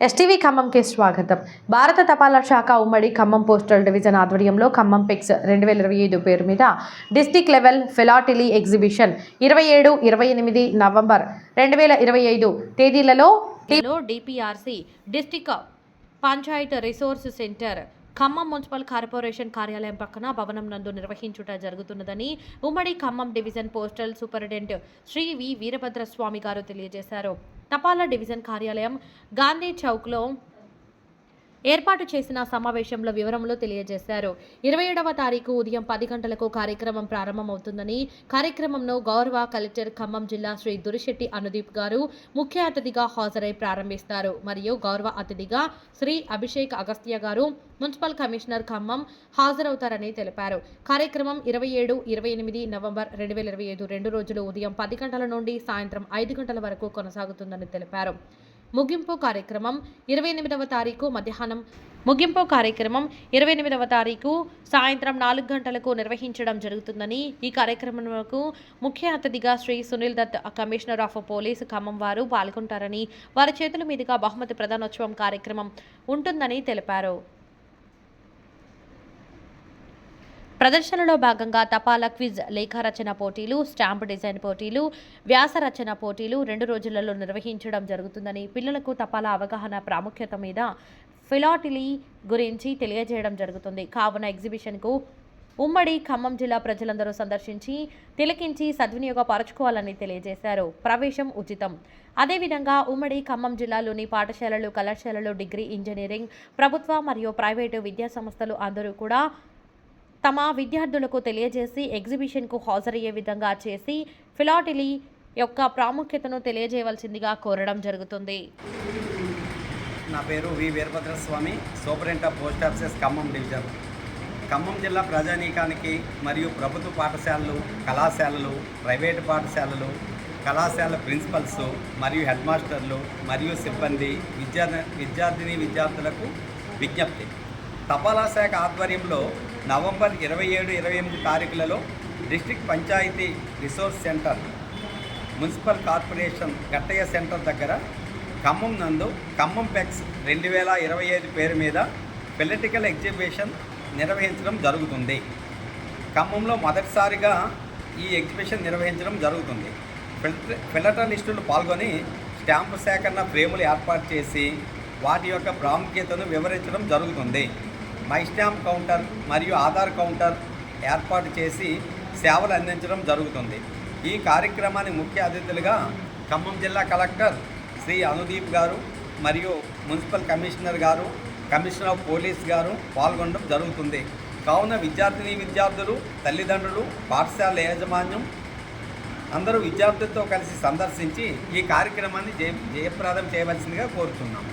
STV ఖమ్మంకి స్వాగతం. భారత తపాలా శాఖ ఉమ్మడి ఖమ్మం పోస్టల్ డివిజన్ ఆధ్వర్యంలో ఖమ్మం పిక్స్ రెండు వేల ఇరవై ఐదు పేరు మీద డిస్టిక్ లెవెల్ ఫిలాటిలీ ఎగ్జిబిషన్ ఇరవై ఏడు ఇరవై ఎనిమిది నవంబర్ రెండు వేల ఇరవై ఐదు తేదీలలో D P R C district panchayat resource centre Khammam municipal corporation కార్యాలయం పక్కన భవనం నందు నిర్వహించుట జరుగుతున్నదని ఉమ్మడి Khammam division postal superintendent Shri V Veerabhadraswamy garu తెలియజేశారు. తపాలా డివిజన్ కార్యాలయం గాంధీ చౌక్లో ఏర్పాటు చేసిన సమావేశంలో వివరంలో తెలియజేశారు. ఇరవై ఏడవ తారీఖు ఉదయం పది గంటలకు కార్యక్రమం ప్రారంభమవుతుందని కార్యక్రమంలో గౌరవ కలెక్టర్ ఖమ్మం జిల్లా శ్రీ దురిశెట్టి అనుదీప్ గారు ముఖ్య అతిథిగా హాజరై ప్రారంభిస్తారు. మరియు గౌరవ అతిథిగా శ్రీ అభిషేక్ అగస్త్య గారు మున్సిపల్ కమిషనర్ ఖమ్మం హాజరవుతారని తెలిపారు. కార్యక్రమం ఇరవై ఏడు ఇరవై ఎనిమిది నవంబర్ రెండు వేల ఇరవై ఐదు రెండు రోజులు ఉదయం పది గంటల నుండి సాయంత్రం ఐదు గంటల వరకు కొనసాగుతుందని తెలిపారు. ముగింపు కార్యక్రమం ఇరవై ఎనిమిదవ తారీఖు మధ్యాహ్నం. ముగింపు కార్యక్రమం ఇరవై ఎనిమిదవ తారీఖు సాయంత్రం నాలుగు గంటలకు నిర్వహించడం జరుగుతుందని ఈ కార్యక్రమంకు ముఖ్య అతిథిగా Shri Sunil Dutt commissioner of police Khammam వారు పాల్గొంటారని వారి చేతుల మీదుగా బహుమతి ప్రధానోత్సవం కార్యక్రమం ఉంటుందని తెలిపారు. ప్రదర్శనలో భాగంగా తపాలా క్విజ్ లేఖారచన పోటీలు స్టాంప్ డిజైన్ పోటీలు వ్యాస రచన పోటీలు రెండు రోజులలో నిర్వహించడం జరుగుతుందని పిల్లలకు తపాలా అవగాహన ప్రాముఖ్యత మీద ఫిలాటిలీ గురించి తెలియజేయడం జరుగుతుంది. కావున ఎగ్జిబిషన్కు ఉమ్మడి ఖమ్మం జిల్లా ప్రజలందరూ సందర్శించి తిలకించి సద్వినియోగపరచుకోవాలని తెలియజేశారు. ప్రవేశం ఉచితం. అదేవిధంగా ఉమ్మడి ఖమ్మం జిల్లాలోని పాఠశాలలు కళాశాలలు డిగ్రీ ఇంజనీరింగ్ ప్రభుత్వ మరియు ప్రైవేటు విద్యా సంస్థలు అందరూ కూడా తమ విద్యార్థులకు తెలియజేసి ఎగ్జిబిషన్కు హాజరయ్యే విధంగా చేసి ఫిలాటిలీ యొక్క ప్రాముఖ్యతను తెలియజేయవలసిందిగా కోరడం జరుగుతుంది. నా పేరు V. Veerabhadraswamy superint of post offices Khammam division. Khammam జిల్లా ప్రజానీకానికి మరియు ప్రభుత్వ పాఠశాలలు కళాశాలలు ప్రైవేటు పాఠశాలలు కళాశాల ప్రిన్సిపల్స్ మరియు హెడ్ మాస్టర్లు మరియు సిబ్బంది విద్యా విద్యార్థిని విద్యార్థులకు విజ్ఞప్తి. తపాలా శాఖ ఆధ్వర్యంలో నవంబర్ ఇరవై ఏడు ఇరవై ఎనిమిది తారీఖులలో district panchayat resource centre municipal corporation Gattaiah centre దగ్గర ఖమ్మం నందు ఖమ్మం పెక్స్ రెండు వేల ఇరవై ఐదు పేరు మీద పొలిటికల్ ఎగ్జిబిషన్ నిర్వహించడం జరుగుతుంది. ఖమ్మంలో మొదటిసారిగా ఈ ఎగ్జిబిషన్ నిర్వహించడం జరుగుతుంది. ఫిల్ట- ఫిలటలిస్టులు పాల్గొని స్టాంపు సేకరణ ఫ్రేములు ఏర్పాటు చేసి వాటి యొక్క ప్రాముఖ్యతను వివరించడం జరుగుతుంది. మై స్టాంప్ కౌంటర్ మరియు ఆధార్ కౌంటర్ ఏర్పాటు చేసి సేవలు అందించడం జరుగుతుంది. ఈ కార్యక్రమాన్ని ముఖ్య అతిథులుగా ఖమ్మం జిల్లా కలెక్టర్ శ్రీ అనుదీప్ గారు మరియు municipal commissioner garu commissioner of police garu పాల్గొనడం జరుగుతుంది. కావున విద్యార్థిని విద్యార్థులు తల్లిదండ్రులు పాఠశాల యాజమాన్యం అందరూ విద్యార్థులతో కలిసి సందర్శించి ఈ కార్యక్రమాన్ని జయ జయప్రదం చేయవలసిందిగా కోరుతున్నాము.